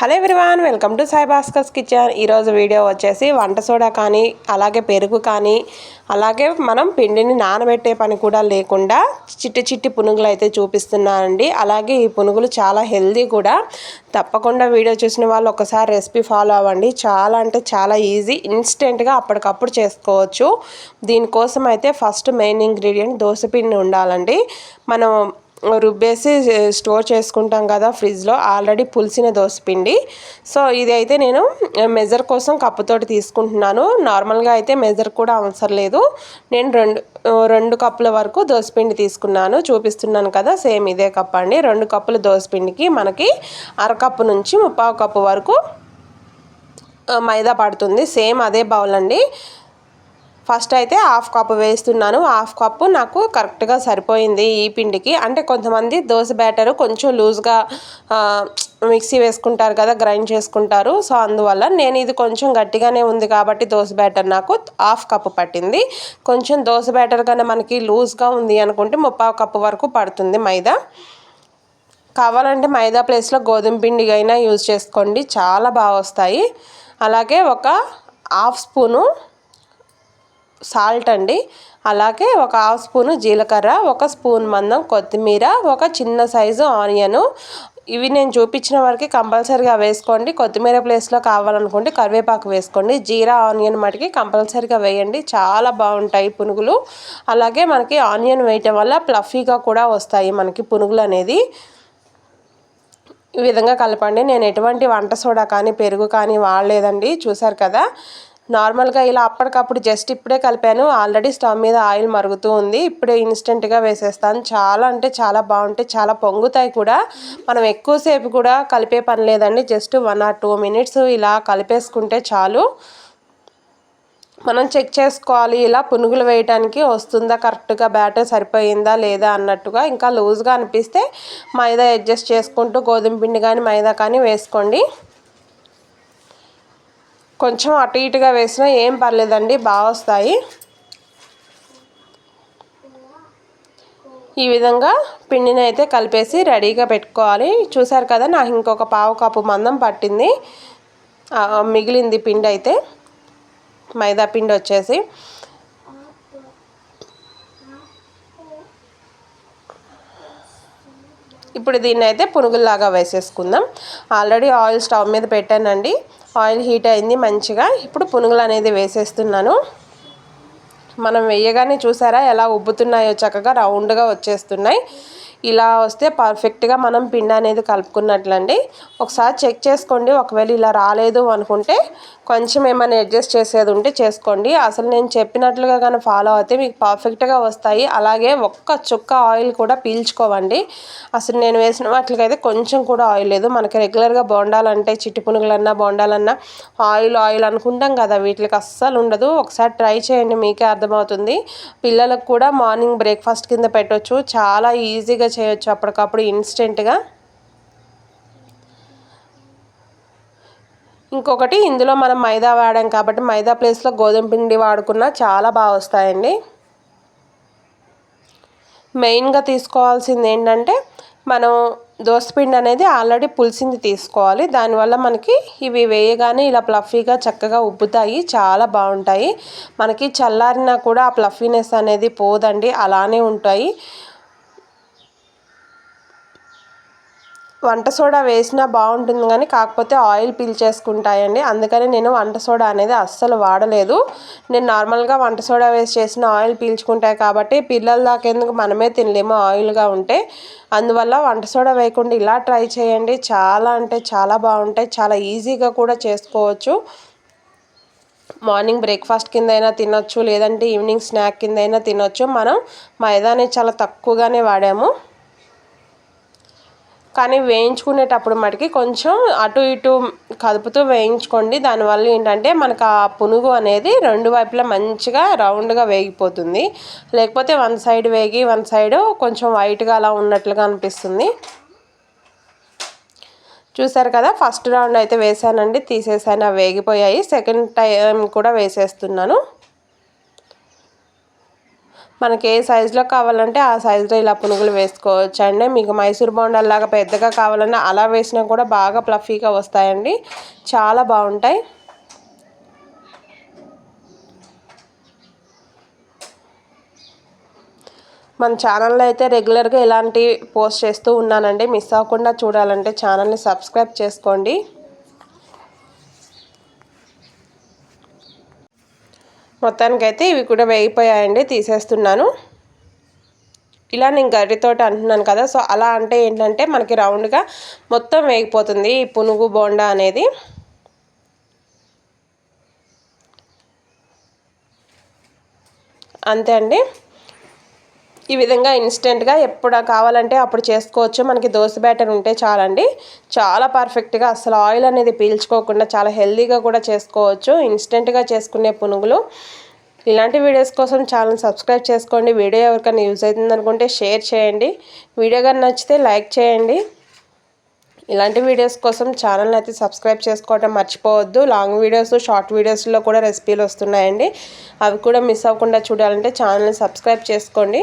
Hello everyone welcome to Sai Bhaskar's kitchen. ఈరోజు video వచ్చేసి వంట సోడా కానీ అలాగే పెరుగు కానీ అలాగే మనం పిండిని నానబెట్టే పని కూడా లేకుండా చిట్టి చిట్టి పునుగులు అయితే చూపిస్తున్నానండి. అలాగే ఈ పునుగులు చాలా హెల్దీ కూడా. తప్పకుండా వీడియో చూసిన వాళ్ళు ఒకసారి రెసిపీ ఫాలో అవ్వండి. చాలా అంటే చాలా ఈజీ ఇన్స్టెంట్గా అప్పటికప్పుడు చేసుకోవచ్చు. దీనికోసం అయితే ఫస్ట్ మెయిన్ ఇంగ్రీడియంట్ దోశపిండి ఉండాలండి. మనం రుబ్బేసి స్టోర్ చేసుకుంటాం కదా ఫ్రిడ్జ్లో. ఆల్రెడీ పులిసిన దోసపిండి. సో ఇది అయితే నేను మెజర్ కోసం కప్పుతోటి తీసుకుంటున్నాను. నార్మల్గా అయితే మెజర్ కూడా అవసరం లేదు. నేను రెండు రెండు కప్పుల వరకు దోసపిండి తీసుకున్నాను. చూపిస్తున్నాను కదా సేమ్ ఇదే కప్ అండి. రెండు కప్పుల దోసపిండికి మనకి అరకప్పు నుంచి ముప్పావు కప్పు వరకు మైదా పడుతుంది. సేమ్ అదే బౌల్ అండి. ఫస్ట్ అయితే హాఫ్ కప్ వేస్తున్నాను. హాఫ్ కప్పు నాకు కరెక్ట్గా సరిపోయింది ఈ పిండికి. అంటే కొంతమంది దోశ బ్యాటరు కొంచెం లూజ్గా మిక్సీ వేసుకుంటారు కదా గ్రైండ్ చేసుకుంటారు. సో అందువల్ల నేను ఇది కొంచెం గట్టిగానే ఉంది కాబట్టి దోశ బ్యాటర్ నాకు హాఫ్ కప్ పట్టింది. కొంచెం దోశ బ్యాటర్ కన్నా మనకి లూజ్గా ఉంది అనుకుంటే ముప్పావు కప్పు వరకు పడుతుంది మైదా. కావాలంటే మైదా ప్లేస్లో గోధుమ పిండి అయినా యూజ్ చేసుకోండి. చాలా బాగా వస్తాయి. అలాగే ఒక హాఫ్ స్పూను సాల్ట్ అండి. అలాగే ఒక హాఫ్ స్పూను జీలకర్ర ఒక స్పూన్ మందం కొత్తిమీర ఒక చిన్న సైజు ఆనియను. ఇవి నేను చూపించిన వరకు కంపల్సరీగా వేసుకోండి. కొత్తిమీర ప్లేస్లో కావాలనుకుంటే కరివేపాకు వేసుకోండి. జీరా ఆనియన్ మటుకి కంపల్సరీగా వేయండి. చాలా బాగుంటాయి పునుగులు. అలాగే మనకి ఆనియన్ వేయటం వల్ల ప్లఫీగా కూడా వస్తాయి మనకి పునుగులు అనేది. ఈ విధంగా కలపండి. నేను ఎటువంటి వంట సోడా కానీ పెరుగు కానీ వాడలేదండి. చూసారు కదా? నార్మల్గా ఇలా అప్పటికప్పుడు జస్ట్ ఇప్పుడే కలిపాను. ఆల్రెడీ స్టవ్ మీద ఆయిల్ మరుగుతూ ఉంది. ఇప్పుడే ఇన్స్టెంట్గా వేసేస్తాను. చాలా అంటే చాలా బాగుంటాయి. చాలా పొంగుతాయి కూడా. మనం ఎక్కువసేపు కూడా కలిపే పని లేదండి. Just one or two minutes ఇలా కలిపేసుకుంటే చాలు. మనం చెక్ చేసుకోవాలి. ఇలా పునుగులు వేయడానికి వస్తుందా? కరెక్ట్గా బ్యాటర్ సరిపోయిందా? లేదా? అన్నట్టుగా ఇంకా లూజ్గా అనిపిస్తే మైదా అడ్జస్ట్ చేసుకుంటూ గోధుమ పిండి కానీ మైదా కానీ వేసుకోండి. కొంచెం అటు ఇటుగా వేసినా ఏం పర్లేదండి బాగా వస్తాయి. ఈ విధంగా పిండిని అయితే కలిపేసి రెడీగా పెట్టుకోవాలి. చూసారు కదా నాకు ఇంకొక పావు కప్పు మందం పట్టింది. మిగిలింది పిండి అయితే మైదా పిండి వచ్చేసి. ఇప్పుడు దీన్ని అయితే పునుగుల్లాగా వేసేసుకుందాం. ఆల్రెడీ ఆయిల్ స్టవ్ మీద పెట్టానండి. ఆయిల్ హీట్ అయింది మంచిగా. ఇప్పుడు పునుగులు అనేది వేసేస్తున్నాను. మనం వేయగానే చూసారా ఎలా ఉబ్బుతున్నాయో చక్కగా రౌండ్గా వచ్చేస్తున్నాయి. ఇలా వస్తే పర్ఫెక్ట్గా మనం పిండి అనేది కలుపుకున్నట్లండి. ఒకసారి చెక్ చేసుకోండి ఒకవేళ ఇలా రాలేదు అనుకుంటే కొంచెం ఏమైనా అడ్జస్ట్ చేసేది ఉంటే చేసుకోండి. అసలు నేను చెప్పినట్లుగా కానీ ఫాలో అయితే మీకు పర్ఫెక్ట్గా వస్తాయి. అలాగే ఒక్క చుక్క ఆయిల్ కూడా పీల్చుకోవండి. అసలు నేను వేసిన వాటికైతే కొంచెం కూడా ఆయిల్ లేదు. మనకి రెగ్యులర్గా బోండాలంటే చిట్టి పునుగులన్నా బోండాలన్నా ఆయిల్ ఆయిల్ అనుకుంటాం కదా వీటికి అస్సలు ఉండదు. ఒకసారి ట్రై చేయండి మీకే అర్థమవుతుంది. పిల్లలకు కూడా మార్నింగ్ బ్రేక్ఫాస్ట్ కింద పెట్టవచ్చు చాలా ఈజీగా చేయొచ్చు అప్పటికప్పుడు ఇన్స్టెంట్గా. ఇంకొకటి ఇందులో మనం మైదా వాడాం కాబట్టి మైదా ప్లేస్లో గోధుమ పిండి వాడుకున్నా చాలా బాగా వస్తాయండి. మెయిన్గా తీసుకోవాల్సింది ఏంటంటే మనం దోసపిండి అనేది ఆల్రెడీ పులిసింది తీసుకోవాలి. దానివల్ల మనకి ఇవి వేయగానే ఇలా ప్లఫీగా చక్కగా ఉబ్బుతాయి. చాలా బాగుంటాయి. మనకి చల్లారినా కూడా ఆ ప్లఫీనెస్ అనేది పోదండి. అలానే ఉంటాయి. వంట సోడా వేసినా బాగుంటుంది కానీ కాకపోతే ఆయిల్ పీల్చేసుకుంటాయండి అందుకని నేను వంట సోడా అనేది అస్సలు వాడలేదు. నేను నార్మల్గా వంట సోడా వేసి చేసిన ఆయిల్ పీల్చుకుంటాయి కాబట్టి పిల్లల దాకేందుకు మనమే తినలేము ఆయిల్గా ఉంటే. అందువల్ల వంట సోడా వేయకుండా ఇలా ట్రై చేయండి. చాలా అంటే చాలా బాగుంటాయి. చాలా ఈజీగా కూడా చేసుకోవచ్చు. మార్నింగ్ బ్రేక్ఫాస్ట్ కింద అయినా తినొచ్చు. లేదంటే ఈవినింగ్ స్నాక్ కింద అయినా తినొచ్చు. మనం మైదాని చాలా తక్కువగానే వాడాము. కానీ వేయించుకునేటప్పుడు మటుకి కొంచెం అటు ఇటు కదుపుతూ వేయించుకోండి. దానివల్ల ఏంటంటే మనకు ఆ పునుగు అనేది రెండు వైపులా మంచిగా రౌండ్గా వేగిపోతుంది. లేకపోతే వన్ సైడ్ వేగి వన్ సైడ్ కొంచెం వైట్గా అలా ఉన్నట్లుగా అనిపిస్తుంది. చూసారు కదా ఫస్ట్ రౌండ్ అయితే వేసానండి తీసేసాను వేగిపోయాయి. సెకండ్ టైం కూడా వేసేస్తున్నాను. మనకి ఏ సైజులో కావాలంటే ఆ సైజులో ఇలా పునుగులు వేసుకోవచ్చు అండి. మీకు మైసూర్ బోండాల్లాగా పెద్దగా కావాలన్నా అలా వేసినా కూడా బాగా ప్లఫీగా వస్తాయండి. చాలా బాగుంటాయి. మన ఛానల్లో అయితే రెగ్యులర్గా ఇలాంటి పోస్ట్ చేస్తూ ఉన్నానండి. మిస్ అవ్వకుండా చూడాలంటే ఛానల్ని సబ్స్క్రైబ్ చేసుకోండి. మొత్తానికైతే ఇవి కూడా వేగిపోయాయండి తీసేస్తున్నాను. ఇలా నేను గరితోటి అంటున్నాను కదా సో అలా అంటే ఏంటంటే మనకి రౌండ్గా మొత్తం వేగిపోతుంది ఈ పునుగు బోండా అనేది. అంతే అండి. ఈ విధంగా ఇన్స్టెంట్గా ఎప్పుడు కావాలంటే అప్పుడు చేసుకోవచ్చు. మనకి దోశ బ్యాటర్ ఉంటే చాలండి. చాలా పర్ఫెక్ట్గా అసలు ఆయిల్ అనేది పీల్చుకోకుండా చాలా హెల్తీగా కూడా చేసుకోవచ్చు. ఇన్స్టెంట్గా చేసుకునే పునుగులు. ఇలాంటి వీడియోస్ కోసం ఛానల్ సబ్స్క్రైబ్ చేసుకోండి. వీడియో ఎవరికైనా యూజ్ అవుతుంది అనుకుంటే షేర్ చేయండి. వీడియో కానీ నచ్చితే లైక్ చేయండి. ఇలాంటి వీడియోస్ కోసం ఛానల్ని అయితే సబ్స్క్రైబ్ చేసుకోవడం మర్చిపోవద్దు. లాంగ్ వీడియోస్ షార్ట్ వీడియోస్లో కూడా రెసిపీలు వస్తున్నాయండి. అవి కూడా మిస్ అవ్వకుండా చూడాలంటే ఛానల్ని సబ్స్క్రైబ్ చేసుకోండి.